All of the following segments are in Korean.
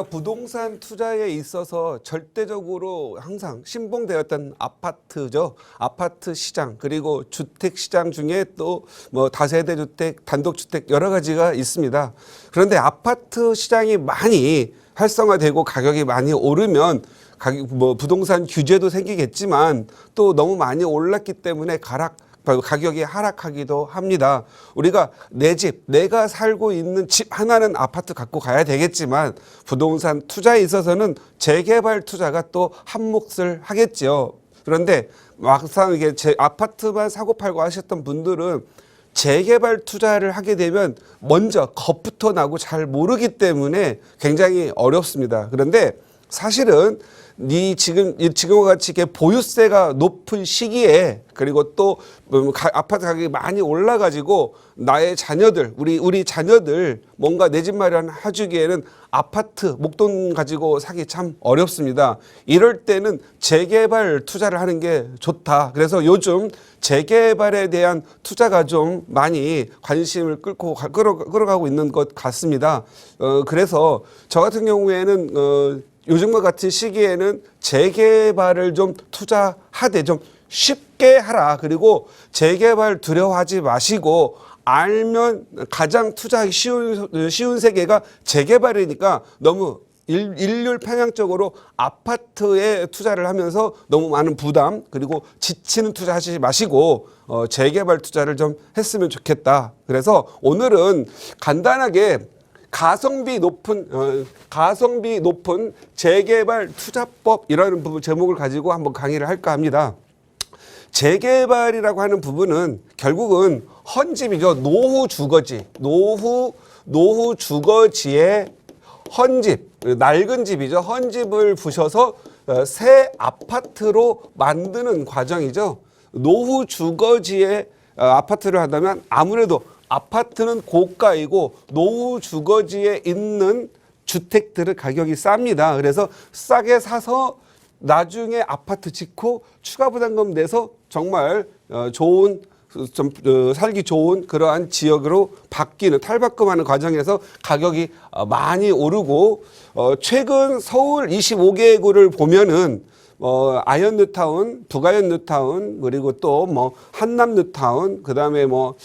우리가 부동산 투자에 있어서 절대적으로 항상 신봉되었던 아파트죠. 아파트 시장 그리고 주택 시장 중에 또 뭐 다세대 주택, 단독 주택 여러 가지가 있습니다. 그런데 아파트 시장이 많이 활성화되고 가격이 많이 오르면 가격 뭐 부동산 규제도 생기겠지만 또 너무 많이 올랐기 때문에 가락 가격이 하락하기도 합니다. 우리가 내 집, 내가 살고 있는 집 하나는 아파트 갖고 가야 되겠지만 부동산 투자에 있어서는 재개발 투자가 또 한 몫을 하겠지요. 그런데 막상 이게 제 아파트만 사고 팔고 하셨던 분들은 재개발 투자를 하게 되면 먼저 겁부터 나고 잘 모르기 때문에 굉장히 어렵습니다. 그런데 사실은 이 지금 이 지금과 같이 이렇게 보유세가 높은 시기에 그리고 또 음, 가- 아파트 가격이 많이 올라가지고 나의 자녀들 우리 우리 자녀들 뭔가 내 집 마련 해주기에는 아파트 목돈 가지고 사기 참 어렵습니다. 이럴 때는 재개발 투자를 하는 게 좋다. 그래서 요즘 재개발에 대한 투자가 좀 많이 관심을 끌고 가- 끌어, 끌어가고 있는 것 같습니다. 어, 그래서 저 같은 경우에는 어, 요즘과 같은 시기에는 재개발을 좀 투자하되 좀 쉽게 하라. 그리고 재개발 두려워하지 마시고 알면 가장 투자하기 쉬운 쉬운 세계가 재개발이니까 너무 일, 일률 편향적으로 아파트에 투자를 하면서 너무 많은 부담 그리고 지치는 투자하지 마시고 어, 재개발 투자를 좀 했으면 좋겠다. 그래서 오늘은 간단하게 가성비 높은 어, 가성비 높은 재개발 투자법 이라는 부분 제목을 가지고 한번 강의를 할까 합니다. 재개발이라고 하는 부분은 결국은 헌집이죠. 노후 주거지. 노후 노후 주거지의 헌집, 낡은 집이죠. 헌집을 부셔서 어, 새 아파트로 만드는 과정이죠. 노후 주거지에 어, 아파트를 한다면 아무래도 아파트는 고가이고 노후 주거지에 있는 주택들의 가격이 쌉니다. 그래서 싸게 사서 나중에 아파트 짓고 추가 부담금 내서 정말 어, 좋은 좀 어, 살기 좋은 그러한 지역으로 바뀌는 탈바꿈하는 과정에서 가격이 어, 많이 오르고 어, 최근 서울 25개 구를 보면은 어, 아현 뉴타운, 북아현 뉴타운 그리고 또 뭐 한남 뉴타운 그다음에 뭐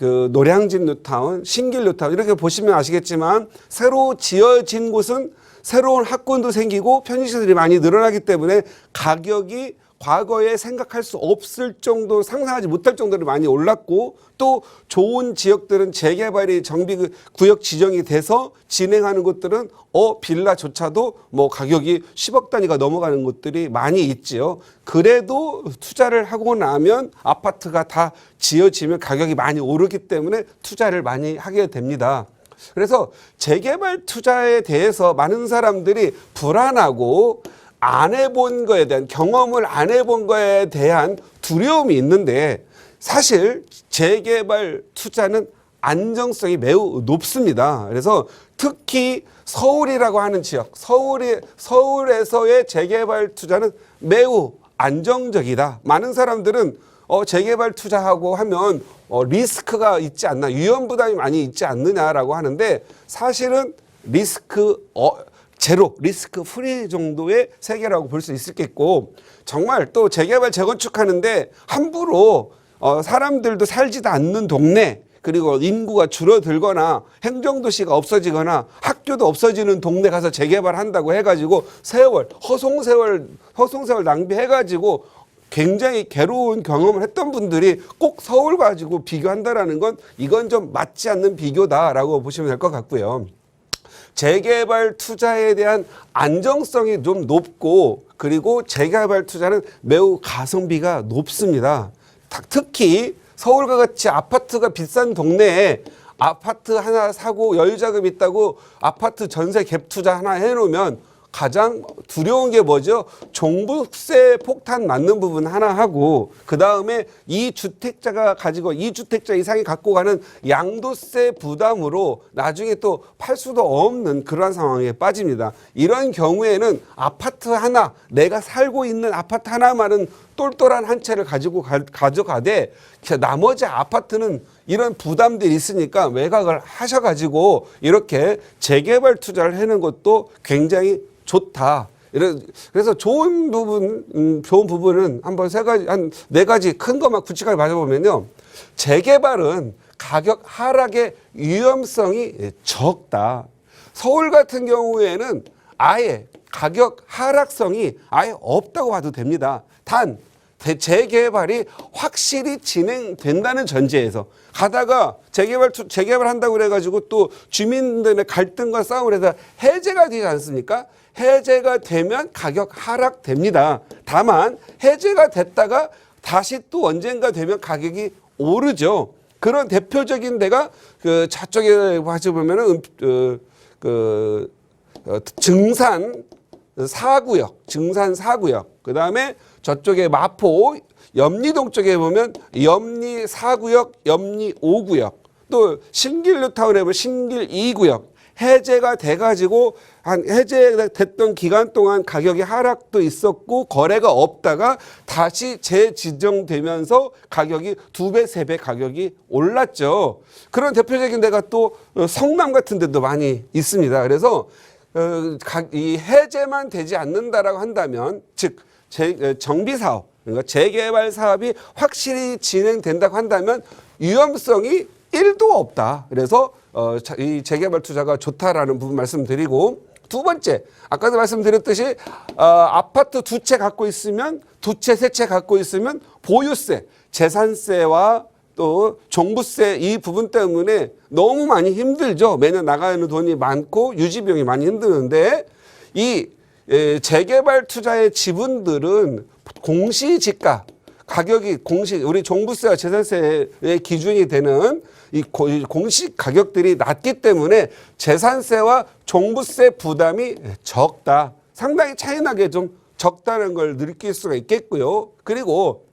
그 노량진 뉴타운, 신길 뉴타운 이렇게 보시면 아시겠지만 새로 지어진 곳은 새로운 학군도 생기고 편의시설이 많이 늘어나기 때문에 가격이 과거에 생각할 수 없을 정도 상상하지 못할 정도로 많이 올랐고 또 좋은 지역들은 재개발이 정비 그 구역 지정이 돼서 진행하는 곳들은 어 빌라조차도 뭐 가격이 10억 단위가 넘어가는 곳들이 많이 있지요. 그래도 투자를 하고 나면 아파트가 다 지어지면 가격이 많이 오르기 때문에 투자를 많이 하게 됩니다. 그래서 재개발 투자에 대해서 많은 사람들이 불안하고 안 해본 거에 대한 경험을 안 해본 거에 대한 두려움이 있는데 사실 재개발 투자는 안정성이 매우 높습니다. 그래서 특히 서울이라고 하는 지역, 서울이 서울에서의 재개발 투자는 매우 안정적이다. 많은 사람들은 어, 재개발 투자하고 하면 어, 리스크가 있지 않나, 위험 부담이 많이 있지 않느냐라고 하는데 사실은 리스크 어, 제로, 리스크 프리 정도의 세계라고 볼 수 있겠고 정말 또 재개발 재건축하는데 함부로 어, 사람들도 살지도 않는 동네 그리고 인구가 줄어들거나 행정도시가 없어지거나 학교도 없어지는 동네 가서 재개발한다고 해가지고 세월 허송세월 허송세월 낭비해가지고 굉장히 괴로운 경험을 했던 분들이 꼭 서울 가지고 비교한다라는 건 이건 좀 맞지 않는 비교다라고 보시면 될 것 같고요. 재개발 투자에 대한 안정성이 좀 높고 그리고 재개발 투자는 매우 가성비가 높습니다. 다- 특히 서울과 같이 아파트가 비싼 동네에 아파트 하나 사고 여유자금 있다고 아파트 전세 갭 투자 하나 해놓으면 가장 두려운 게 뭐죠? 종부세 폭탄 맞는 부분 하나 하고 그 다음에 이 주택자가 가지고 이 주택자 이상이 갖고 가는 양도세 부담으로 나중에 또 팔 수도 없는 그러한 상황에 빠집니다. 이런 경우에는 아파트 하나 내가 살고 있는 아파트 하나만은 똘똘한 한 채를 가지고 가, 가져가되 나머지 아파트는 이런 부담들이 있으니까 매각을 하셔가지고 이렇게 재개발 투자를 해는 것도 굉장히 좋다. 그래서 좋은 부분, 음, 좋은 부분은 한번 세 가지, 한 네 가지 큰 것만 구체하게 맞아보면요. 재개발은 가격 하락의 위험성이 적다. 서울 같은 경우에는 아예 가격 하락성이 아예 없다고 봐도 됩니다. 단 대- 재개발이 확실히 진행된다는 전제에서 가다가 재개발 투- 재개발 한다고 그래가지고 또 주민들의 갈등과 싸움을 해서 해제가 되지 않습니까? 해제가 되면 가격 하락됩니다. 다만 해제가 됐다가 다시 또 언젠가 되면 가격이 오르죠. 그런 대표적인 데가 그 저쪽에 봐서 보면은 음, 어, 그 어, 증산 사구역, 증산 사구역. 그 다음에 저쪽에 마포 염리동 쪽에 보면 염리 사구역, 염리 오구역. 또 신길 뉴타운에 보면 신길 이구역. 해제가 돼가지고 한 해제됐던 기간 동안 가격이 하락도 있었고 거래가 없다가 다시 재지정되면서 가격이 두 배, 세 배 가격이 올랐죠. 그런 대표적인 데가 또 어, 성남 같은 데도 많이 있습니다. 그래서 이 해제만 되지 않는다라고 한다면 즉 재- 어, 정비 사업 그러니까 재개발 사업이 확실히 진행된다고 한다면 위험성이 1도 없다. 그래서 어, 자- 이 재개발 투자가 좋다라는 부분 말씀드리고 두 번째 아까도 말씀드렸듯이 어, 아파트 두 채 갖고 있으면 두 채 세 채 갖고 있으면 보유세 재산세와 또 종부세 이 부분 때문에 너무 많이 힘들죠. 매년 나가는 돈이 많고 유지 비용이 많이 힘드는데 이 에, 재개발 투자의 지분들은 공시지가 가격이 공시 우리 종부세와 재산세의 기준이 되는 이 공시 가격들이 낮기 때문에 재산세와 종부세 부담이 적다. 상당히 차이나게 좀 적다는 걸 느낄 수가 있겠고요. 그리고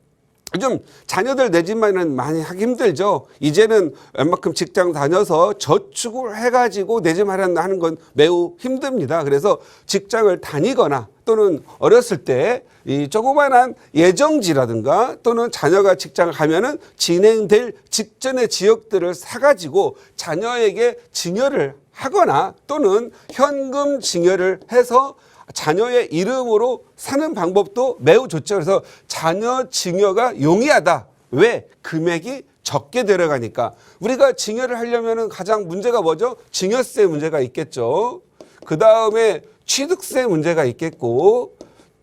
요즘 자녀들 내 집만은 많이 하기 힘들죠. 이제는 웬만큼 직장 다녀서 저축을 해가지고 내 집 마련 하는 건 매우 힘듭니다. 그래서 직장을 다니거나 또는 어렸을 때 이 조그만한 예정지라든가 또는 자녀가 직장을 가면은 진행될 직전의 지역들을 사가지고 자녀에게 증여를 하거나 또는 현금 증여를 해서 자녀의 이름으로 사는 방법도 매우 좋죠. 그래서 자녀 증여가 용이하다. 왜? 금액이 적게 들어가니까. 우리가 증여를 하려면 가장 문제가 뭐죠? 증여세 문제가 있겠죠. 그 다음에 취득세 문제가 있겠고,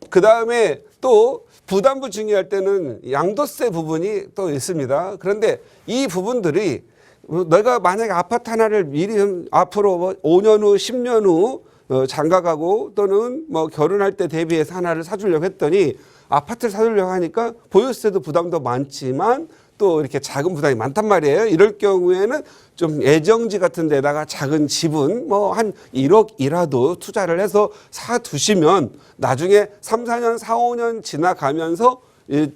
그 다음에 또 부담부 증여할 때는 양도세 부분이 또 있습니다. 그런데 이 부분들이 내가 만약에 아파트 하나를 미리 좀 앞으로 뭐 5년 후, 10년 후 어, 장가가고 또는 뭐 결혼할 때 대비해서 하나를 사주려고 했더니 아파트를 사주려고 하니까 보유세도 부담도 많지만 또 이렇게 작은 부담이 많단 말이에요. 이럴 경우에는 좀 예정지 같은 데다가 작은 집은 뭐한 1억이라도 투자를 해서 사 두시면 나중에 3, 4년, 4, 5년 지나가면서 이,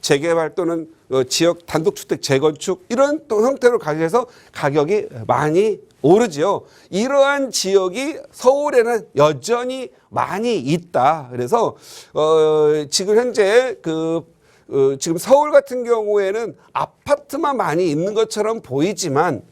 재개발 또는 어, 지역 단독주택 재건축 이런 또 형태로 가져서 가격이 많이 오르지요. 이러한 지역이 서울에는 여전히 많이 있다. 그래서 어, 지금 현재 그 어, 지금 서울 같은 경우에는 아파트만 많이 있는 것처럼 보이지만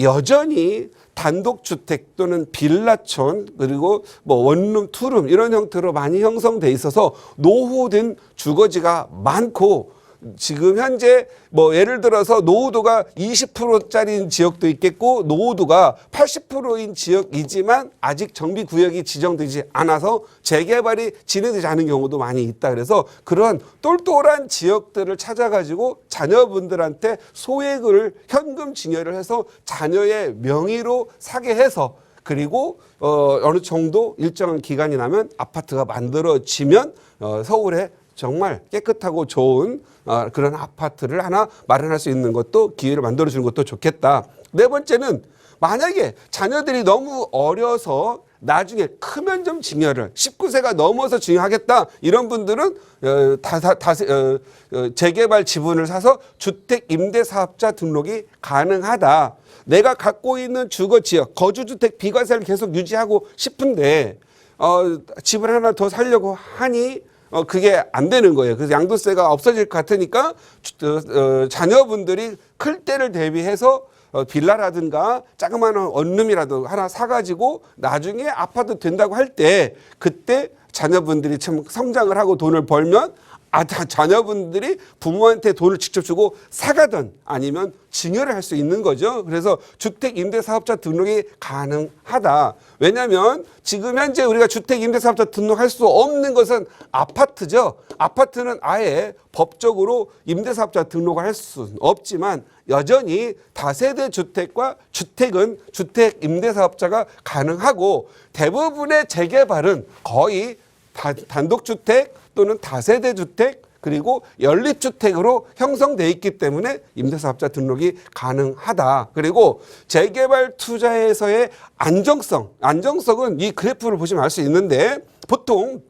여전히 단독주택 또는 빌라촌 그리고 뭐 원룸 투룸 이런 형태로 많이 형성돼 있어서 노후된 주거지가 많고 지금 현재 뭐 예를 들어서 노후도가 20%짜리인 지역도 있겠고 노후도가 80%인 지역이지만 아직 정비 구역이 지정되지 않아서 재개발이 진행되지 않은 경우도 많이 있다. 그래서 그런 똘똘한 지역들을 찾아가지고 자녀분들한테 소액을 현금 증여를 해서 자녀의 명의로 사게 해서 그리고 어, 어느 정도 일정한 기간이 나면 아파트가 만들어지면 어, 서울에 정말 깨끗하고 좋은 어, 그런 아파트를 하나 마련할 수 있는 것도 기회를 만들어 주는 것도 좋겠다. 네 번째는 만약에 자녀들이 너무 어려서 나중에 크면 좀 증여를 19세가 넘어서 증여하겠다 이런 분들은 어, 다, 다, 다, 어, 어, 재개발 지분을 사서 주택 임대 사업자 등록이 가능하다. 내가 갖고 있는 주거 지역 거주주택 비과세를 계속 유지하고 싶은데 어, 집을 하나 더 살려고 하니 어, 그게 안 되는 거예요. 그래서 양도세가 없어질 것 같으니까 주- 어, 어, 자녀분들이 클 때를 대비해서 어, 빌라라든가 자그마한 원룸이라도 하나 사가지고 나중에 아파트 된다고 할 때 그때 자녀분들이 참 성장을 하고 돈을 벌면 아, 다 자녀분들이 부모한테 돈을 직접 주고 사가든 아니면 증여를 할 수 있는 거죠. 그래서 주택 임대 사업자 등록이 가능하다. 왜냐하면 지금 현재 우리가 주택 임대 사업자 등록할 수 없는 것은 아파트죠. 아파트는 아예 법적으로 임대 사업자 등록을 할 수는 없지만 여전히 다세대 주택과 주택은 주택 임대 사업자가 가능하고 대부분의 재개발은 거의 다- 단독주택 또는 다세대 주택 그리고 연립주택으로 형성돼 있기 때문에 임대사업자 등록이 가능하다. 그리고 재개발 투자에서의 안정성, 안정성은 이 그래프를 보시면 알 수 있는데 보통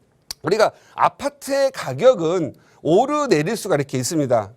우리가 아파트의 가격은 오르내릴 수가 이렇게 있습니다.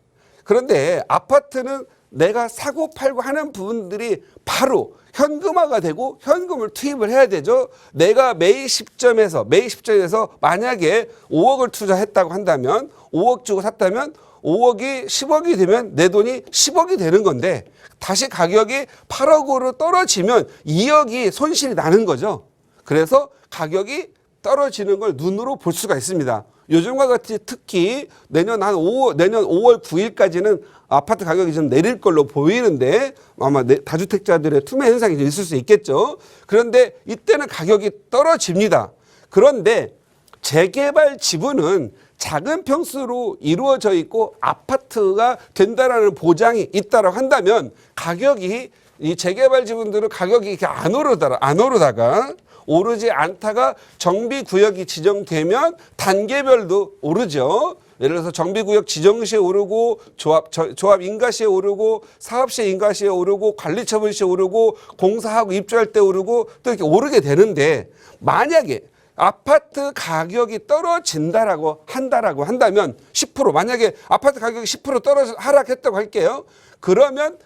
그런데 아파트는 내가 사고 팔고 하는 부분들이 바로 현금화가 되고 현금을 투입을 해야 되죠. 내가 매입 시점에서 매입 시점에서 만약에 5억을 투자했다고 한다면 5억 주고 샀다면 5억이 10억이 되면 내 돈이 10억이 되는 건데 다시 가격이 8억으로 떨어지면 2억이 손실이 나는 거죠. 그래서 가격이 떨어지는 걸 눈으로 볼 수가 있습니다. 요즘과 같이 특히 내년 한 5월, 내년 5월 9일까지는 아파트 가격이 좀 내릴 걸로 보이는데 아마 내- 다주택자들의 투매 현상이 좀 있을 수 있겠죠. 그런데 이때는 가격이 떨어집니다. 그런데 재개발 지분은 작은 평수로 이루어져 있고 아파트가 된다라는 보장이 있다고 한다면 가격이 이 재개발 지분들은 가격이 이렇게 안 오르다가 안 오르다가 오르지 않다가 정비 구역이 지정되면 단계별도 오르죠. 예를 들어서 정비구역 지정 시에 오르고 조합 저- 조합 인가 시에 오르고 사업 시 인가 시에 오르고 관리 처분 시에 오르고 공사하고 입주할 때 오르고 또 이렇게 오르게 되는데 만약에 아파트 가격이 떨어진다라고 한다라고 한다면 10% 만약에 아파트 가격이 10% 떨어져 하락했다고 할게요. 그러면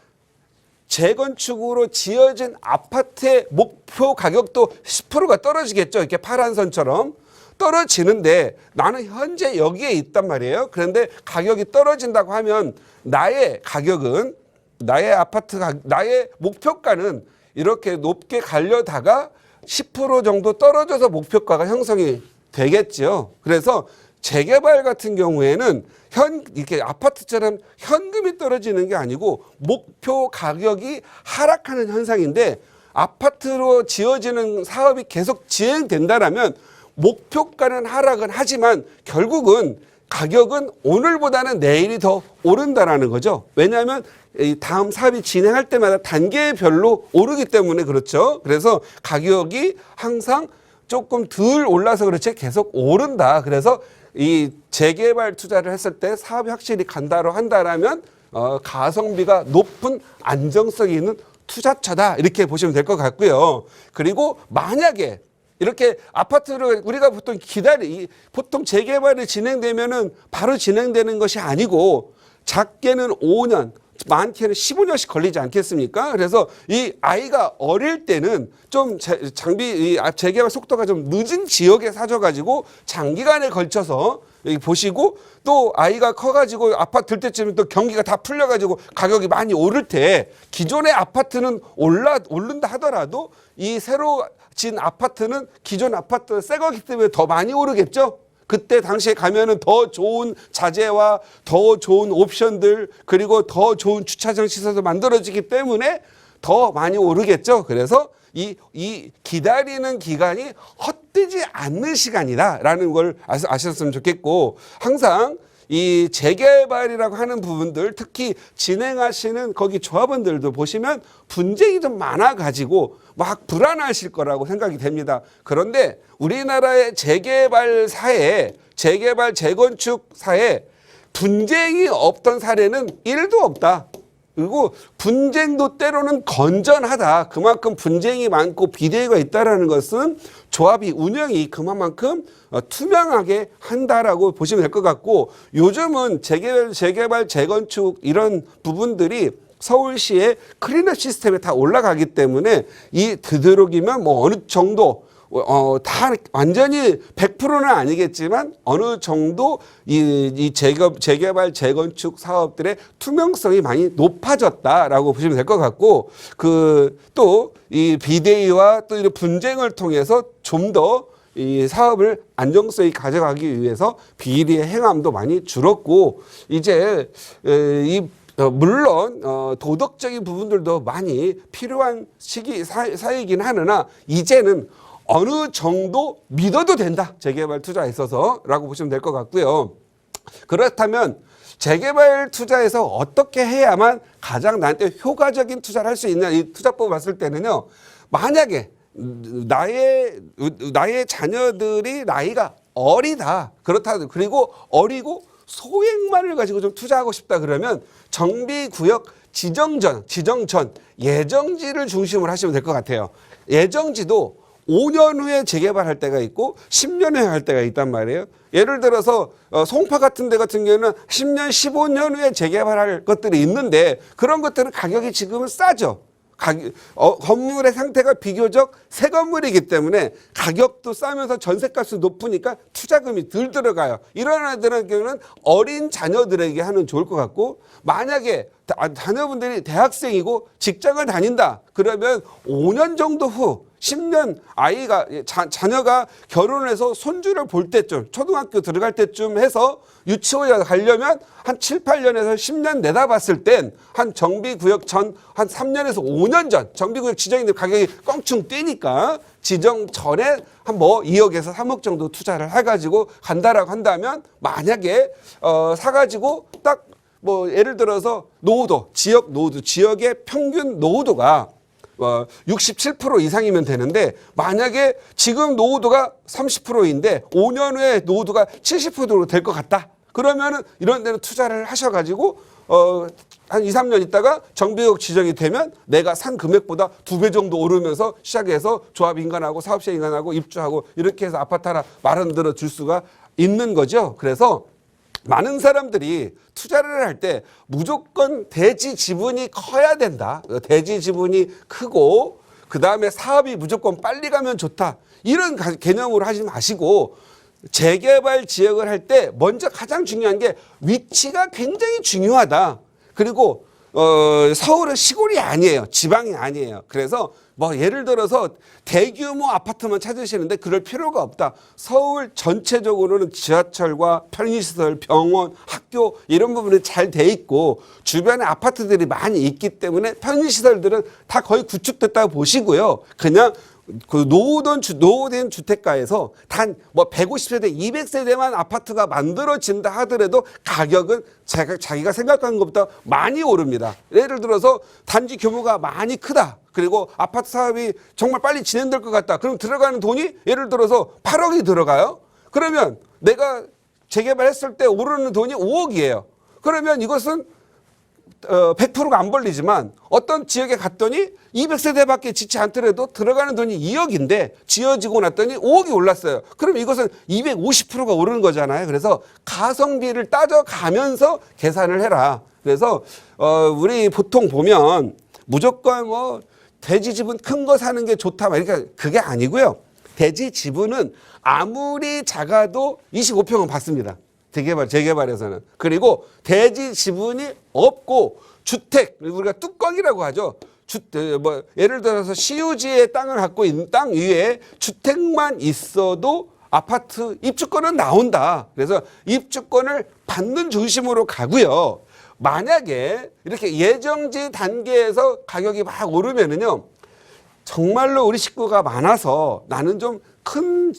재건축으로 지어진 아파트의 목표 가격도 10%가 떨어지겠죠. 이렇게 파란 선처럼 떨어지는데 나는 현재 여기에 있단 말이에요. 그런데 가격이 떨어진다고 하면 나의 가격은 나의 아파트 가 나의 목표가는 이렇게 높게 가려다가 10% 정도 떨어져서 목표가가 형성이 되겠죠. 그래서 재개발 같은 경우에는 현 이렇게 아파트처럼 현금이 떨어지는 게 아니고 목표 가격이 하락하는 현상인데 아파트로 지어지는 사업이 계속 진행된다라면 목표가는 하락은 하지만 결국은 가격은 오늘보다는 내일이 더 오른다라는 거죠. 왜냐하면 이 다음 사업이 진행할 때마다 단계별로 오르기 때문에 그렇죠. 그래서 가격이 항상 조금 덜 올라서 그렇지 계속 오른다. 그래서 이 재개발 투자를 했을 때 사업이 확실히 간다로 한다라면 어, 가성비가 높은 안정성이 있는 투자처다 이렇게 보시면 될 것 같고요. 그리고 만약에 이렇게 아파트를 우리가 보통 기다리 이- 보통 재개발이 진행되면은 바로 진행되는 것이 아니고 작게는 5년 많게는 15년씩 걸리지 않겠습니까? 그래서 이 아이가 어릴 때는 좀 재- 장비 이 아- 재개발 속도가 좀 늦은 지역에 사줘가지고 장기간에 걸쳐서 여기 보시고 또 아이가 커가지고 아파트 들 때쯤 또 경기가 다 풀려가지고 가격이 많이 오를 때 기존의 아파트는 올라 오른다 하더라도 이 새로 진 아파트는 기존 아파트 새 거기 때문에 더 많이 오르겠죠. 그때 당시에 가면은 더 좋은 자재와 더 좋은 옵션들 그리고 더 좋은 주차장 시설도 만들어지기 때문에 더 많이 오르겠죠. 그래서 이, 이 기다리는 기간이 헛되지 않는 시간이다라는 걸 아셨으면 좋겠고 항상 이 재개발이라고 하는 부분들 특히 진행하시는 거기 조합원들도 보시면 분쟁이 좀 많아 가지고 막 불안하실 거라고 생각이 됩니다. 그런데 우리나라의 재개발 사회, 재개발 재건축 사회 분쟁이 없던 사례는 일도 없다. 그리고 분쟁도 때로는 건전하다. 그만큼 분쟁이 많고 비대위가 있다라는 것은 조합이 운영이 그만큼 어, 투명하게 한다라고 보시면 될 것 같고 요즘은 재개발, 재개발, 재건축 이런 부분들이 서울시의 클린업 시스템에 다 올라가기 때문에 이 되도록이면 뭐 어느 정도 어, 다 완전히 100%는 아니겠지만 어느 정도 이, 이 재개발, 재개발, 재건축 사업들의 투명성이 많이 높아졌다라고 보시면 될 것 같고 그 또 이 비대위와 또 이런 분쟁을 통해서 좀더 이 사업을 안정성이 가져가기 위해서 비리의 행함도 많이 줄었고 이제 에, 이 어, 물론 어, 도덕적인 부분들도 많이 필요한 시기 사, 사이긴 하느나 이제는 어느 정도 믿어도 된다. 재개발 투자에 있어서라고 보시면 될 것 같고요. 그렇다면 재개발 투자에서 어떻게 해야만 가장 나한테 효과적인 투자를 할 수 있냐 이 투자법 봤을 때는요. 만약에 나의 나의 자녀들이 나이가 어리다. 그렇다. 그리고 어리고 소액만을 가지고 좀 투자하고 싶다 그러면 정비구역 지정 전 지정 전 예정지를 중심으로 하시면 될 것 같아요 예정지도 5년 후에 재개발할 때가 있고 10년 후에 할 때가 있단 말이에요. 예를 들어서 어, 송파 같은 데 같은 경우는 10년, 15년 후에 재개발할 것들이 있는데 그런 것들은 가격이 지금은 싸죠. 가격, 어, 건물의 상태가 비교적 새 건물이기 때문에 가격도 싸면서 전세값이 높으니까 투자금이 덜 들어가요. 이런 아이들은 경우는 어린 자녀들에게 하면 좋을 것 같고 만약에 다- 아, 자녀분들이 대학생이고 직장을 다닌다 그러면 5년 정도 후 10년 아이가 자, 자녀가 결혼해서 손주를 볼 때쯤 초등학교 들어갈 때쯤 해서 유치원에 가려면 한 7, 8년에서 10년 내다봤을 땐 한 정비구역 전 한 3년에서 5년 전 정비구역 지정인데 가격이 껑충 뛰니까 지정 전에 한 뭐 2억에서 3억 정도 투자를 해가지고 간다라고 한다면 만약에 어 사가지고 딱 뭐 예를 들어서 노후도 지역 노후도 지역의 평균 노후도가 어, 67% 이상이면 되는데 만약에 지금 노후도가 30%인데 5년 후에 노후도가 70%로 될 것 같다. 그러면은 이런 데는 투자를 하셔가지고 어, 한 2, 3년 있다가 정비역 지정이 되면 내가 산 금액보다 두 배 정도 오르면서 시작해서 조합 인간하고 사업자 인간하고 입주하고 이렇게 해서 아파트 하나 마련들어 줄 수가 있는 거죠. 그래서 많은 사람들이 투자를 할 때 무조건 대지 지분이 커야 된다. 대지 지분이 크고 그 다음에 사업이 무조건 빨리 가면 좋다. 이런 가- 개념으로 하지 마시고 재개발 지역을 할 때 먼저 가장 중요한 게 위치가 굉장히 중요하다. 그리고 어, 서울은 시골이 아니에요. 지방이 아니에요. 그래서 뭐 예를 들어서 대규모 아파트만 찾으시는데 그럴 필요가 없다. 서울 전체적으로는 지하철과 편의시설, 병원, 학교 이런 부분이 잘 돼 있고 주변에 아파트들이 많이 있기 때문에 편의시설들은 다 거의 구축됐다고 보시고요. 그냥 그 노후된 주, 노후된 주택가에서 단 뭐 150세대, 200세대만 아파트가 만들어진다 하더라도 가격은 자기가, 자기가 생각한 것보다 많이 오릅니다. 예를 들어서 단지 규모가 많이 크다. 그리고 아파트 사업이 정말 빨리 진행될 것 같다. 그럼 들어가는 돈이 예를 들어서 8억이 들어가요. 그러면 내가 재개발했을 때 오르는 돈이 5억이에요. 그러면 이것은 어, 100%가 안 벌리지만 어떤 지역에 갔더니 200세대밖에 짓지 않더라도 들어가는 돈이 2억인데 지어지고 났더니 5억이 올랐어요. 그럼 이것은 250%가 오르는 거잖아요. 그래서 가성비를 따져가면서 계산을 해라. 그래서 어, 우리 보통 보면 무조건 뭐 돼지 집은 큰 거 사는 게 좋다. 막 이렇게 그게 아니고요. 돼지 지분은 아무리 작아도 25평은 받습니다. 재개발, 재개발에서는. 그리고 대지 지분이 없고 주택, 우리가 뚜껑이라고 하죠. 주, 에, 뭐, 예를 들어서 시유지의 땅을 갖고 있는 땅 위에 주택만 있어도 아파트 입주권은 나온다. 그래서 입주권을 받는 중심으로 가고요. 만약에 이렇게 예정지 단계에서 가격이 막 오르면은요. 정말로 우리 식구가 많아서 나는 좀 큰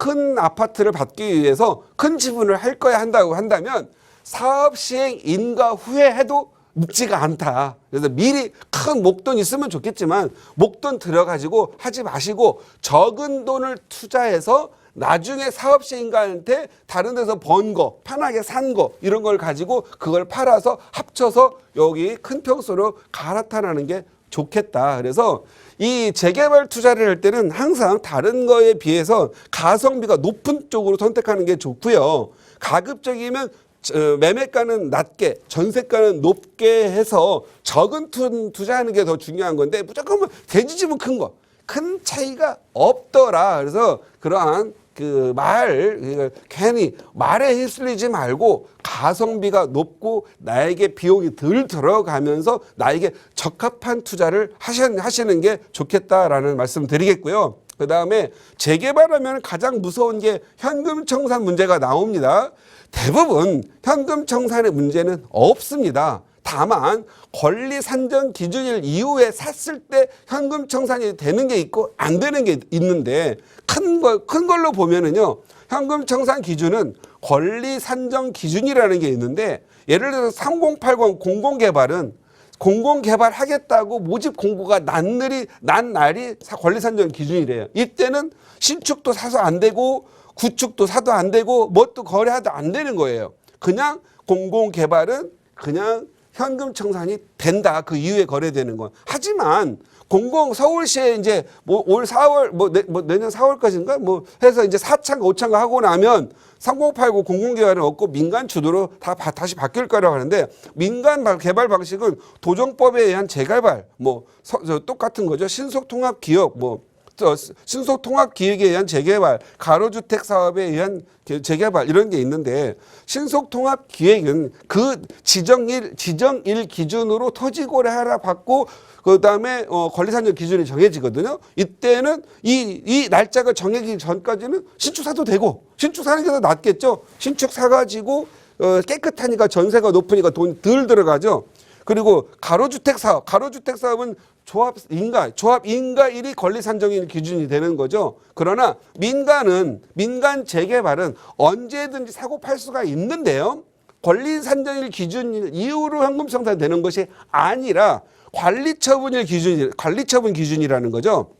큰 아파트를 받기 위해서 큰 지분을 할 거야 한다고 한다면 사업 시행 인가 후에 해도 묵지가 않다. 그래서 미리 큰 목돈 있으면 좋겠지만 목돈 들어가지고 하지 마시고 적은 돈을 투자해서 나중에 사업 시행가한테 다른 데서 번 거, 편하게 산 거 이런 걸 가지고 그걸 팔아서 합쳐서 여기 큰 평수로 갈아타라는 게 좋겠다. 그래서 이 재개발 투자를 할 때는 항상 다른 거에 비해서 가성비가 높은 쪽으로 선택하는 게 좋고요. 가급적이면 저, 매매가는 낮게, 전세가는 높게 해서 적은 투, 투자하는 게 더 중요한 건데 무조건 뭐 대지집은 큰 거. 큰 차이가 없더라. 그래서 그러한 그 말 괜히 말에 휩쓸리지 말고 가성비가 높고 나에게 비용이 덜 들어가면서 나에게 적합한 투자를 하시- 하시는 게 좋겠다라는 말씀 드리겠고요. 그 다음에 재개발하면 가장 무서운 게 현금 청산 문제가 나옵니다. 대부분 현금 청산의 문제는 없습니다. 다만 권리 산정 기준일 이후에 샀을 때 현금 청산이 되는 게 있고 안 되는 게 있는데 큰 걸, 큰 걸로 보면은요. 현금 청산 기준은 권리 산정 기준이라는 게 있는데 예를 들어서 3080 공공개발은 공공 개발 하겠다고 모집 공고가 난 날이 난 날이 사- 권리 산정 기준이래요. 이때는 신축도 사서 안 되고 구축도 사도 안 되고 뭣도 거래하도 안 되는 거예요. 그냥 공공 개발은 그냥 현금 청산이 된다. 그 이후에 거래되는 건. 하지만 공공 서울시에 이제 뭐 올 4월 뭐, 내, 뭐 내년 4월까지인가 뭐 해서 이제 4차가 5차가 하고 나면 3089 공공개발은 없고 민간 주도로 다 바- 다시 바뀔 거라고 하는데 민간 바- 개발 방식은 도정법에 의한 재개발 뭐 서, 저 똑같은 거죠. 신속통합 기업 뭐저 신속 통합 기획에 의한 재개발, 가로주택 사업에 의한 개- 재개발 이런 게 있는데 신속 통합 기획은 그 지정일 지정일 기준으로 토지고래 하라 받고 그다음에 어, 권리산정 기준이 정해지거든요. 이때는 이, 이 날짜가 정해지기 전까지는 신축 사도 되고 신축 사는 게 더 낫겠죠. 신축 사 가지고 어, 깨끗하니까 전세가 높으니까 돈 덜 들어가죠. 그리고 가로주택 사업, 가로주택 사업은 조합 인가, 조합 인가일이 권리 산정일 기준이 되는 거죠. 그러나 민간은 민간 재개발은 언제든지 사고 팔 수가 있는데요. 권리 산정일 기준 이후로 현금 청산 되는 것이 아니라 관리 처분일 기준이 관리 처분 기준이라는 거죠.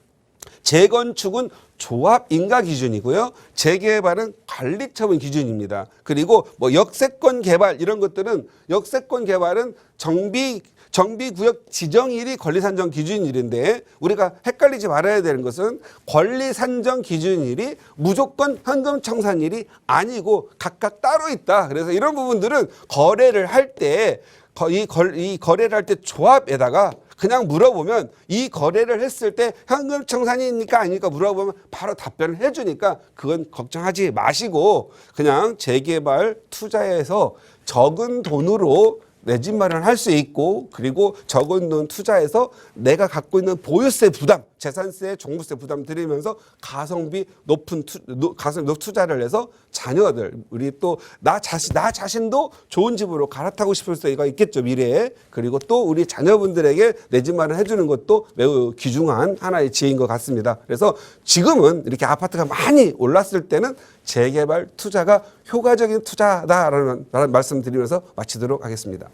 재건축은 조합 인가 기준이고요. 재개발은 관리 처분 기준입니다. 그리고 뭐 역세권 개발 이런 것들은 역세권 개발은 정비 정비 구역 지정일이 권리 산정 기준일인데 우리가 헷갈리지 말아야 되는 것은 권리 산정 기준일이 무조건 현금 청산일이 아니고 각각 따로 있다. 그래서 이런 부분들은 거래를 할 때 이, 걸, 이 거래를 할 때 조합에다가 그냥 물어보면 이 거래를 했을 때 현금 청산이니까 아니니까 물어보면 바로 답변을 해주니까 그건 걱정하지 마시고 그냥 재개발 투자에서 적은 돈으로 내 집 마련할 수 있고 그리고 적은 돈 투자해서 내가 갖고 있는 보유세 부담, 재산세, 종부세 부담 들이면서 가성비 높은 투, 노- 가성비 높은 투자를 해서 자녀들 우리 또 나 자신 나 자신도 좋은 집으로 갈아타고 싶을 수가 있겠죠 미래에 그리고 또 우리 자녀분들에게 내 집 마련 해 주는 것도 매우 귀중한 하나의 지혜인 것 같습니다. 그래서 지금은 이렇게 아파트가 많이 올랐을 때는 재개발 투자가 효과적인 투자다라는 말씀 드리면서 마치도록 하겠습니다.